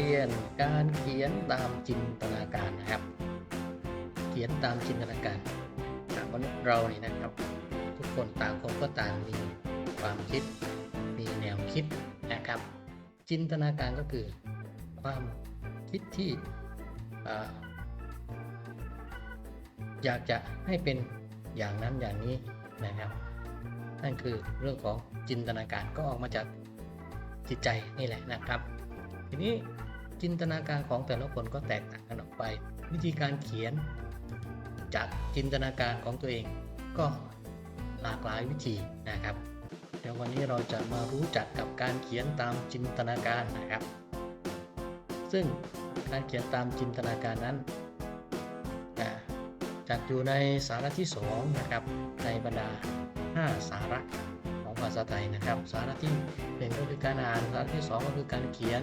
เรียนการเขียนตามจินตนาการนะครับ เขียนตามจินตนาการมนุษย์เรานี่นะครับ ทุกคนต่างคนก็ต่างมีความคิด มีแนวคิดนะครับ จินตนาการก็คือความคิดที่ออยากจะให้เป็นอย่างนั้นอย่างนี้นะครับ นั่นคือเรื่องของจินตนาการก็ออกมาจากจิตใจนี่แหละนะครับ ทีนี้ จินตนาการของแต่ละคนก็แตกต่างกันออกไป วิธีการเขียนจากจินตนาการของตัวเอง ก็หลากหลายวิธีนะครับ เดี๋ยววันนี้เราจะมารู้จักกับการเขียนตามจินตนาการนะครับ ซึ่งการเขียนตามจินตนาการนั้นจัดอยู่ในสาระที่2นะครับในบรรดา 5 สาระของภาษาไทยนะครับ สาระที่ 1 ก็คือการอ่านสาระที่ 2 ก็คือการเขียน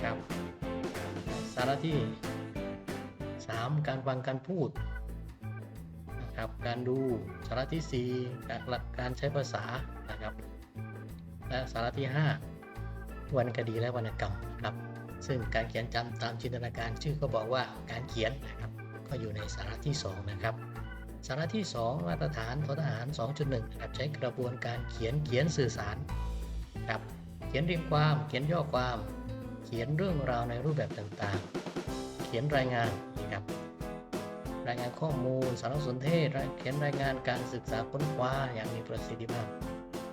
นะครับ สาระที่ 3 การฟังการพูดนะครับการดูสาระที่4การหลักการใช้ภาษานะครับ และสาระที่ 5 วรรณคดีและวรรณกรรมนะครับ ซึ่งการเขียนจำตามจินตนาการชื่อก็บอกว่าการเขียนนะครับก็อยู่ในสาระที่ 2 นะครับสาระที่ 2 มาตรฐานททหาร 2.1นะครับใช้กระบวนการเขียนเขียนสื่อสารครับเขียนเรียงความเขียนย่อความ ขียนเรื่องราวในรูปแบบต่างๆ เขียนรายงานนะครับ รายงานข้อมูลสารสนเทศ เขียนรายงานการศึกษาค้นคว้าอย่างมีประสิทธิภาพ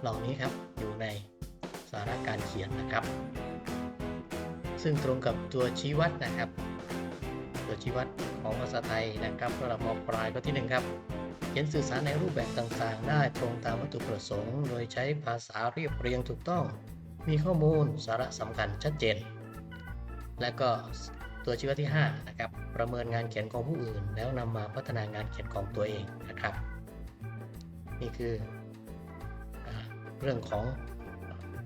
เหล่านี้ครับอยู่ในสาระการเขียนนะครับ ซึ่งตรงกับตัวชี้วัดนะครับ ตัวชี้วัดของภาษาไทยนะครับระดับมปลายข้อที่หนึ่งครับเขียนสื่อสารในรูปแบบต่างๆ ได้ตรงตามวัตถุประสงค์ โดยใช้ภาษาเรียบเรียงถูกต้อง มีข้อมูลสาระสำคัญชัดเจน และก็ตัวชี้วัดที่5นะครับประเมินงานเขียนของผู้อื่น แล้วนำมาพัฒนางานเขียนของตัวเองนะครับ นี่คืออเรื่องของ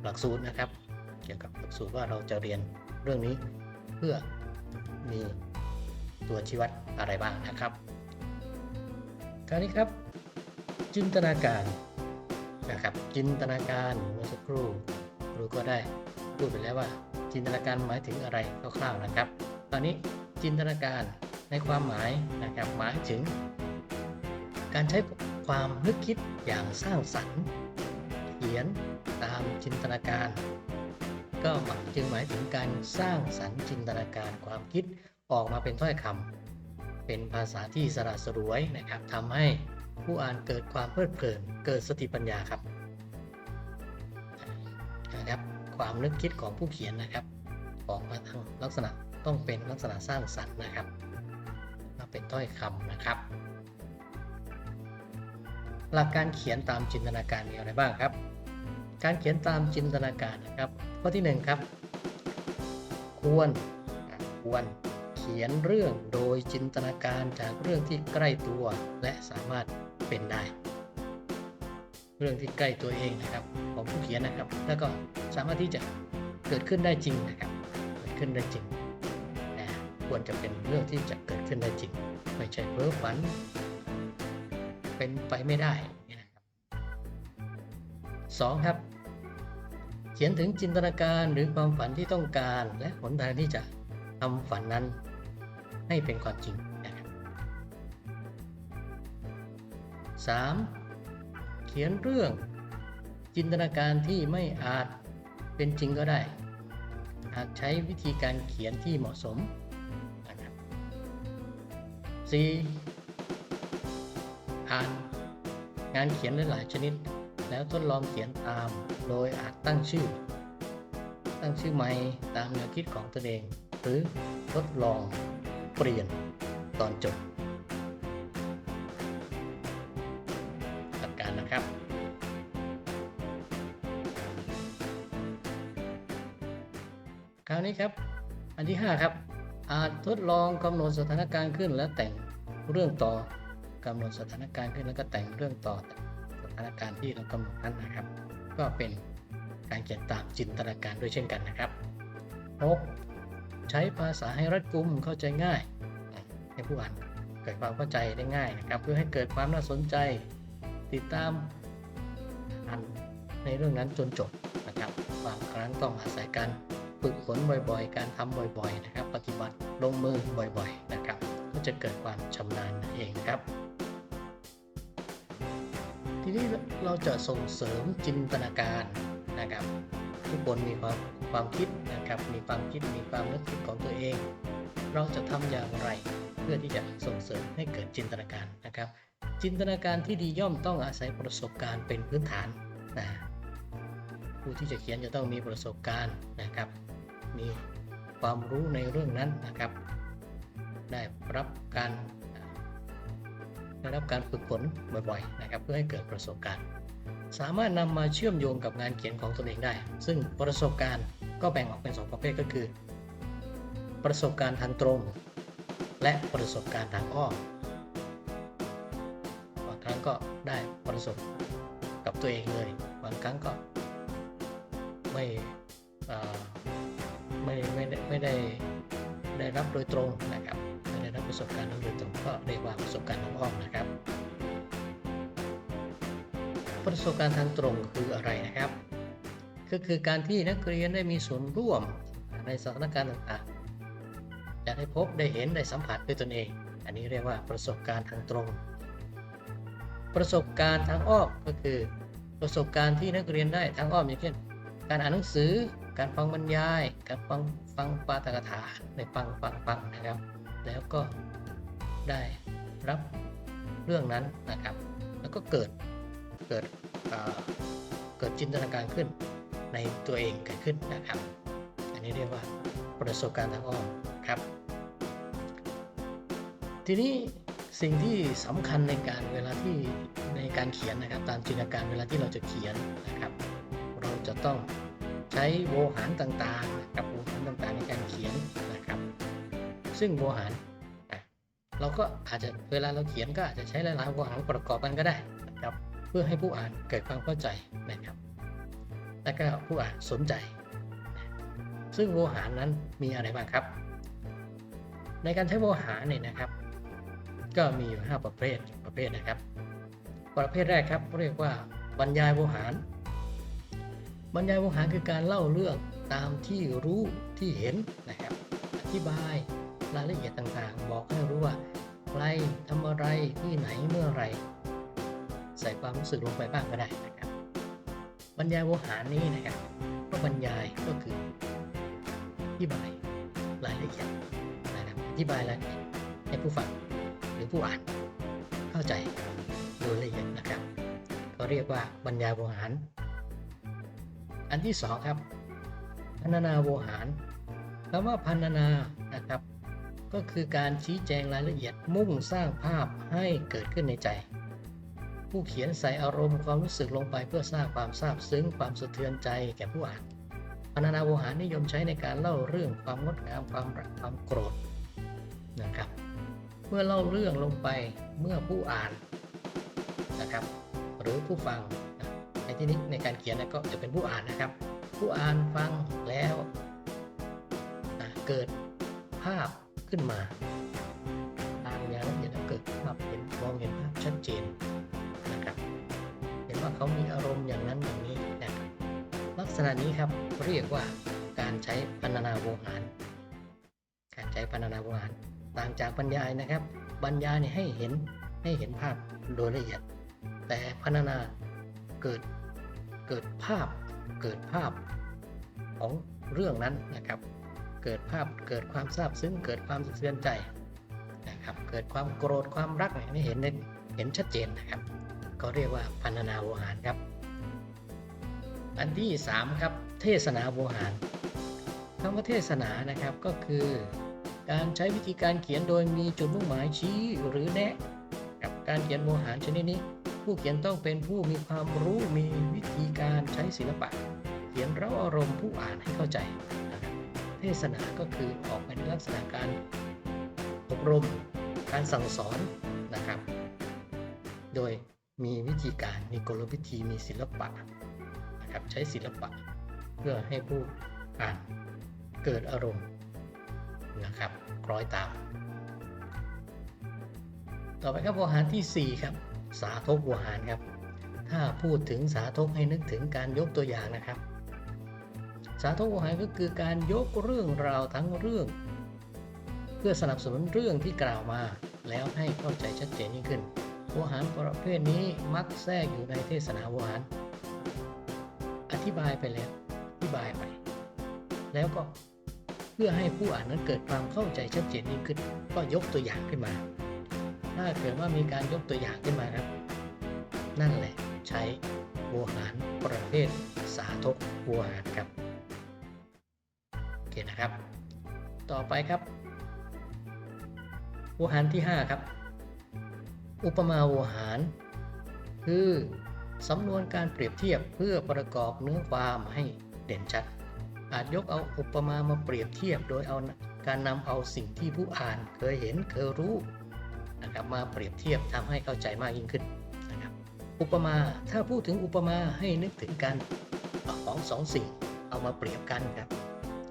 หลักสูตรนะครับ เกี่ยวกับหลักสูตรว่าเราจะเรียนเรื่องนี้เพื่อมีตัวชี้วัดอะไรบ้างนะครับคราวนี้ครับ จินตนาการนะครับจินตนาการเมื่อสักครู่ครูก็ได้พูดไปแล้วว่า จินตนาการหมายถึงอะไรคร่าวๆนะครับ ตอนนี้จินตนาการในความหมายนะครับหมายถึง การใช้ความนึกคิดอย่างสร้างสรรค์ เขียนตามจินตนาการ ก็หมายจึงหมายถึงการสร้างสรรค์จินตนาการความคิดออกมาเป็นถ้อยคำเป็นภาษาที่สระสรวยนะครับทำให้ผู้อ่านเกิดความเพลิดเพลิน เกิดสติปัญญาครับนะครับ ความนึกคิดของผู้เขียนนะครับ ออกมาทางลักษณะต้องเป็นลักษณะสร้างสรรค์นะครับมาเป็นถ้อยคำนะครับ หลักการเขียนตามจินตนาการมีอะไรบ้างครับ การเขียนตามจินตนาการนะครับ ข้อที่หนึ่งครับ ควรควรเขียนเรื่องโดยจินตนาการจากเรื่องที่ใกล้ตัวและสามารถเป็นได้ เรื่องที่ใกล้ตัวเองนะครับ ของผู้เขียนนะครับ แล้วก็สามารถที่จะเกิดขึ้นได้จริงนะครับ เกิดขึ้นได้จริงนะควรจะเป็นเรื่องที่จะเกิดขึ้นได้จริง ไม่ใช่เพ้อฝัน เป็นไปไม่ได้นี้นะครับสองครับ เขียนถึงจินตนาการหรือความฝันที่ต้องการ และหนทางที่จะทำฝันนั้นให้เป็นความจริงนะครับ 3. เขียนเรื่อง จินตนาการที่ไม่อาจเป็นจริงก็ได้ หากใช้วิธีการเขียนที่เหมาะสมนะครับ 4. อ่านงานเขียนหลายชนิด แล้วทดลองเขียนตาม โดยอาจตั้งชื่อ ตั้งชื่อใหม่ตามแนวคิดของตนเอง หรือทดลองเปลี่ยนตอนจบ ครับ อันที่ 5 ครับ อาจทดลองกำหนดสถานการณ์ขึ้นแล้วแต่งเรื่องต่อกำหนดสถานการณ์ขึ้นแล้วก็แต่งเรื่องต่อสถานการณ์ที่เรากำหนดนั้นนะครับ ก็เป็นการเขียนตามจินตนาการด้วยเช่นกันนะครับ 6. ใช้ภาษาให้รัดกุมเข้าใจง่าย ให้ผู้อ่านเกิดความเข้าใจได้ง่ายนะครับ เพื่อให้เกิดความน่าสนใจติดตามอ่านในเรื่องนั้นจนจบนะครับ บางครั้งต้องอาศัยการ ฝึกฝนบ่อยๆ การทำบ่อยๆนะครับ ปฏิบัติลงมือบ่อยๆนะครับ ก็จะเกิดความชำนาญนั่นเองนะครับ ทีนี้เราจะส่งเสริมจินตนาการนะครับ ทุกคนมีความความคิดนะครับ มีความคิดมีความนึกคิดของตัวเอง เราจะทำอย่างไรเพื่อที่จะส่งเสริมให้เกิดจินตนาการนะครับ จินตนาการที่ดีย่อมต้องอาศัยประสบการณ์เป็นพื้นฐานนะผู้ที่จะเขียนจะต้องมีประสบการณ์นะครับ มีความรู้ในเรื่องนั้นนะครับ ได้รับการได้รับการฝึกฝนบ่อยๆนะครับ เพื่อให้เกิดประสบการณ์ สามารถนำมาเชื่อมโยงกับงานเขียนของตนเองได้ ซึ่งประสบการณ์ก็แบ่งออกเป็นสองประเภทก็คือ ประสบการณ์ทางตรง และประสบการณ์ทางอ้อมบางครั้งก็ได้ประสบกับตัวเองเลย บางครั้งก็ไม่ ได้ได้รับโดยตรงนะครับไม่ได้รับประสบการณ์โดยตรงก็เรียกว่าประสบการณ์ทางอ้อมนะครับ ประสบการณ์ทางตรงคืออะไรนะครับ ก็คือการที่นักเรียนได้มีส่วนร่วมในสถานการณ์ต่างๆจะได้พบได้เห็นได้สัมผัสด้วยตนเอง อันนี้เรียกว่าประสบการณ์ทางตรง ประสบการณ์ทางอ้อมก็คือ ประสบการณ์ที่นักเรียนได้ทางอ้อมอย่างเช่นการอ่านหนังสือ การฟังบรรยาย การฟังฟังปาฐกถาในฟังฟังฟังนะครับ แล้วก็ได้รับเรื่องนั้นนะครับ แล้วก็เกิดเกิดเเกิดจินตนาการขึ้นในตัวเองเกิดขึ้นนะครับ อันนี้เรียกว่าประสบการณ์ทางอ้อมครับ ทีนี้สิ่งที่สำคัญในการเวลาที่ในการเขียนนะครับ ตามจินตนาการเวลาที่เราจะเขียนนะครับ เราจะต้อง ใช้โวหารต่างๆ กับโวหารต่างๆในการเขียนนะครับ ซึ่งโวหารเราก็อาจจะเวลาเราเขียนก็อาจจะใช้หลายๆโวหารประกอบกันก็ได้นะครับ เพื่อให้ผู้อ่านเกิดความเข้าใจนะครับ และก็ผู้อ่านสนใจ ซึ่งโวหารนั้นมีอะไรบ้างครับ ในการใช้โวหารเนี่ยนะครับ ก็มีอยู่ 5 ประเภทประเภทนะครับ ประเภทแรกครับเรียกว่าบรรยายโวหาร บรรยายโวหารคือการเล่าเรื่องตามที่รู้ที่เห็นนะครับอธิบายรายละเอียดต่างๆ บอกให้รู้ว่าใครทำอะไรที่ไหนเมื่อไร ใส่ความรู้สึกลงไปบ้างก็ได้นะครับ บรรยายโวหารนี้นะครับก็บรรยายก็คืออธิบายรายละเอียดนะครับอธิบายรายละเอียดให้ผู้ฟังหรือผู้อ่านเข้าใจโดยละเอียดนะครับ ก็เรียกว่าบรรยายโวหาร อันที่สองครับพันนาโวหารคำว่าพันนานะครับ ก็คือการชี้แจงรายละเอียดมุ่งสร้างภาพให้เกิดขึ้นในใจ ผู้เขียนใส่อารมณ์ความรู้สึกลงไปเพื่อสร้างความซาบซึ้งความสะเทือนใจแก่ผู้อ่านพันนาโวหารนิยมใช้ในการเล่าเรื่องความงดงามความรักความโกรธนะครับ เมื่อเล่าเรื่องลงไปเมื่อผู้อ่านนะครับ หรือผู้ฟัง ที่นี้ในการเขียนนะก็จะเป็นผู้อ่านนะครับ ผู้อ่านฟังแล้วเกิดภาพขึ้นมาตามอย่างละเอียดเกิดภาพเห็นมองเห็นภาพชัดเจนนะครับ เห็นว่าเขามีอารมณ์อย่างนั้นอย่างนี้นะครับลักษณะนี้ครับเรียกว่าการใช้พรรณนาโวหาร การใช้พรรณนาโวหารต่างจากบรรยายนะครับ บรรยาเนี่ยให้เห็นให้เห็นภาพโดยละเอียด แต่พรรณนาเกิด เกิดภาพเกิดภาพของเรื่องนั้นนะครับ เกิดภาพเกิดความซาบซึ้งเกิดความสะเทือนใจนะครับ เกิดความโกรธความรักเนี่ยให้เห็นได้เห็นชัดเจนนะครับ ก็เรียกว่าพรรณนาโวหารครับ อันที่ 3 ครับ เทศนาโวหารคำว่าเทศนานะครับก็คือการใช้วิธีการเขียนโดยมีจุดมุ่งหมายชี้หรือแนะ กับการเขียนโวหารชนิดนี้ ผู้เขียนต้องเป็นผู้มีความรู้มีวิธีการใช้ศิลปะ เขียนเร้าอารมณ์ผู้อ่านให้เข้าใจนะครับเทศนาก็คือออกไปในลักษณะการอบรม การสั่งสอนนะครับ โดยมีวิธีการมีกลวิธีมีศิลปะนะครับใช้ศิลปะ เพื่อให้ผู้อ่านเกิดอารมณ์นะครับคล้อยตาม ต่อไปครับโวหารที่ 4 ครับ สาธกวหารครับ ถ้าพูดถึงสาธกให้นึกถึงการยกตัวอย่างนะครับ สาธกวหารก็คือการยกเรื่องราวทั้งเรื่อง เพื่อสนับสนุนเรื่องที่กล่าวมา แล้วให้เข้าใจชัดเจนยิ่งขึ้นโวหารประเภทนี้มักแทรกอยู่ในเทศนาโวหาร อธิบายไปแล้วอธิบายไปแล้วก็เพื่อให้ผู้อ่านนั้นเกิดความเข้าใจชัดเจนยิ่งขึ้น ก็ยกตัวอย่างขึ้นมา ถ้าเกิดว่ามีการยกตัวอย่างขึ้นมาครับ นั่นแหละใช้โวหารประเภทสาธกโวหารครับโอเคนะครับ ต่อไปครับโวหารที่ 5 ครับ อุปมาโวหาร คือสำนวนการเปรียบเทียบเพื่อประกอบเนื้อความให้เด่นชัด อาจยกเอาอุปมามาเปรียบเทียบโดยเอาการนำเอาสิ่งที่ผู้อ่านเคยเห็นเคยรู้ นะครับมาเปรียบเทียบทำให้เข้าใจมากยิ่งขึ้นนะครับอุปมาถ้าพูดถึงอุปมาให้นึกถึงการเอาของสองสิ่ง เอามาเปรียบกันครับ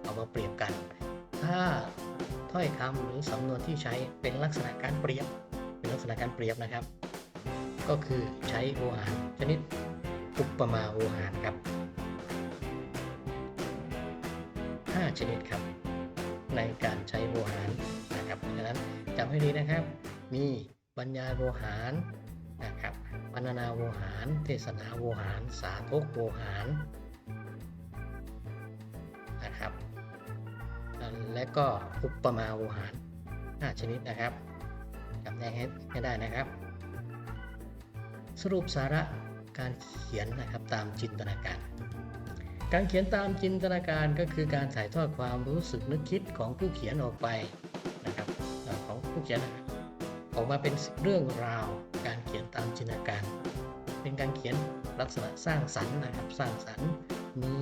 เอามาเปรียบกัน ถ้าถ้อยคำหรือสำนวนที่ใช้เป็นลักษณะการเปรียบ เป็นลักษณะการเปรียบนะครับ ก็คือใช้โวหารชนิดอุปมาโวหารครับ5ชนิดครับ ในการใช้โวหารนะครับเพราะฉะนั้นจำให้ดีนะครับ มีบรรยายโวหารนะครับพรรณนาโวหาร เทศนาโวหาร สาธกโวหารนะครับและก็อุปมาโวหาร 5 ชนิดนะครับจำแนกให้ได้นะครับ สรุปสาระการเขียนนะครับตามจินตนาการ การเขียนตามจินตนาการก็คือการถ่ายทอดความรู้สึกนึกคิดของผู้เขียนออกไปนะครับของผู้เขียนนะครับ ออกมาเป็นเรื่องราวการเขียนตามจินตนาการ เป็นการเขียนลักษณะสร้างสรรค์นะครับ สร้างสรรค์มี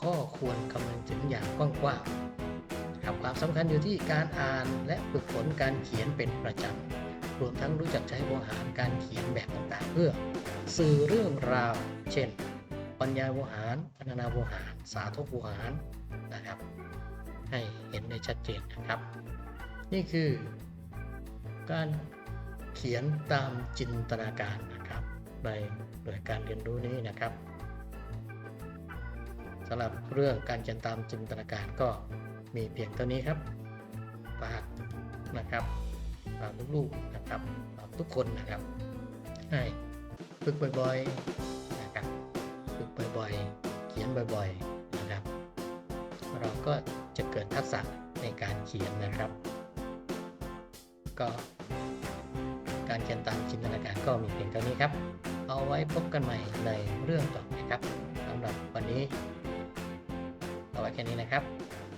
ข้อควรคำนึงถึงอย่างกว้างๆนะครับความสำคัญอยู่ที่การอ่านและฝึกฝนการเขียนเป็นประจำรวมทั้งรู้จักใช้โวหารการเขียนแบบต่างๆ เพื่อ สื่อเรื่องราว เช่นบรรยาโวหารพรรณนาโวหาร สาธกโวหารนะครับ ให้เห็นได้ชัดเจนนะครับ นี่คือ การเขียนตามจินตนาการนะครับ ในหน่วยการเรียนรู้นี้นะครับสำหรับเรื่องการเขียนตามจินตนาการก็มีเพียงเท่านี้ครับฝากนะครับฝากลูกๆนะครับฝากทุกคนนะครับ ให้ฝึกบ่อยๆนะครับฝึกบ่อยๆ เขียนบ่อยๆนะครับ เราก็จะเกิดทักษะในการเขียนนะครับ ก็การเขียนตามจินตนาการก็มีเพียงเท่านี้ครับ เอาไว้พบกันใหม่ในเรื่องต่อไปครับสำหรับวันนี้เอาไว้แค่นี้นะครับ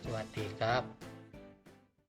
สวัสดีครับ